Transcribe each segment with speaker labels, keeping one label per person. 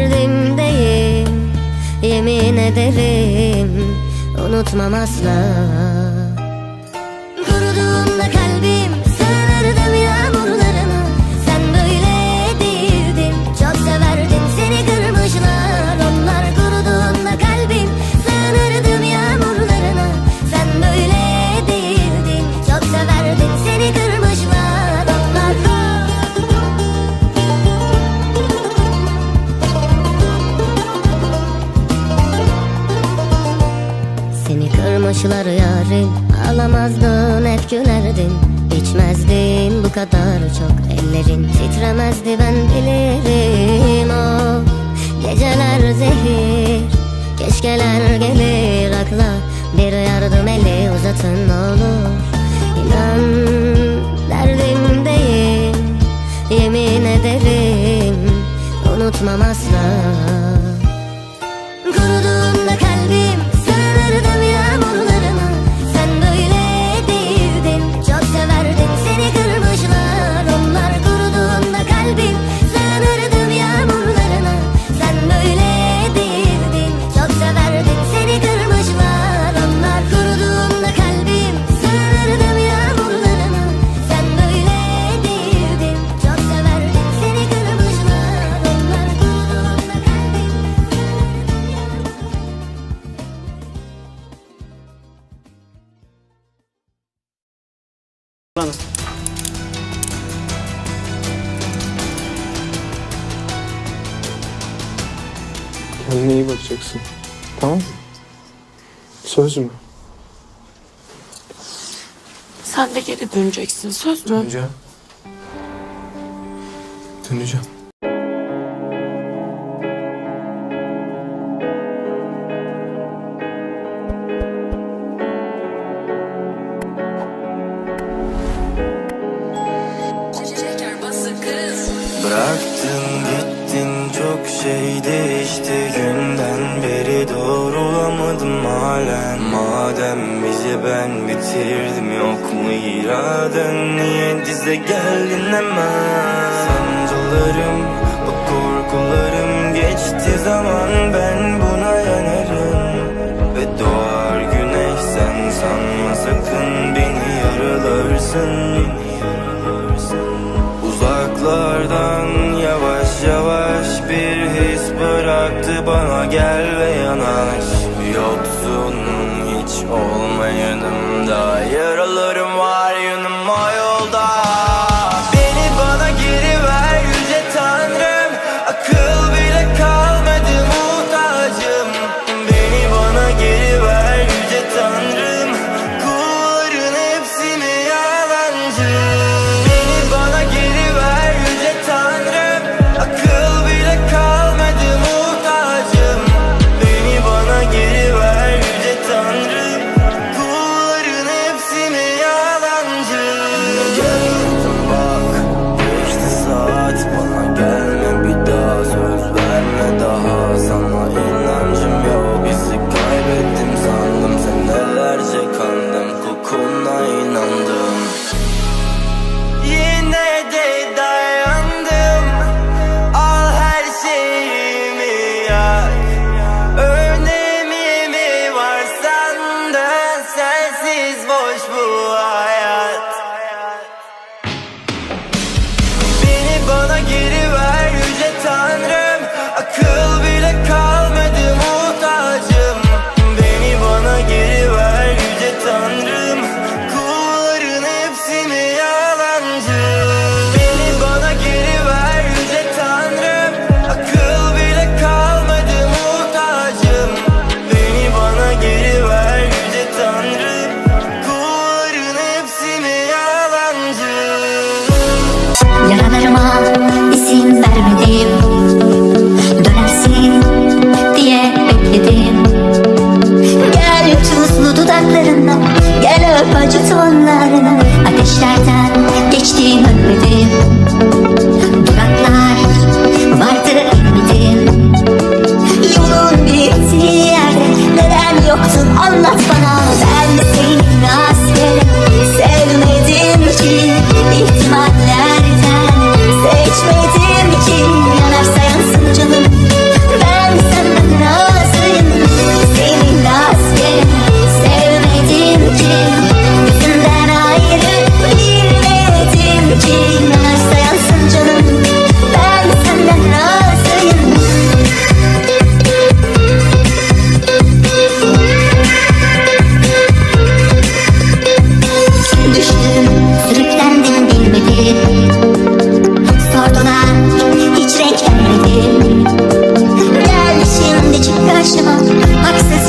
Speaker 1: derdimdeyim Yemin ederim Unutmam asla Seni kırmışlar yarim Alamazdın hep gülerdin. İçmezdin bu kadar çok Ellerin. Titremezdi ben bilirim. O Geceler zehir. Keşkeler
Speaker 2: Kendine iyi bakacaksın. Tamam mı? Söz mü?
Speaker 3: Sen de geri döneceksin söz mü?
Speaker 2: Döneceğim. Döneceğim.
Speaker 4: Bizi ben bitirdim yok mu iraden niye dize geldin hemen? Sancılarım bu korkularım geçti zaman ben buna yanarım. Ve doğar güneş sen sanma sakın beni yaralarsın. Uzaklardan yavaş yavaş bir his bıraktı bana gel ve yanaş. Yoksun ओमयतु य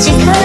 Speaker 4: 끔찍한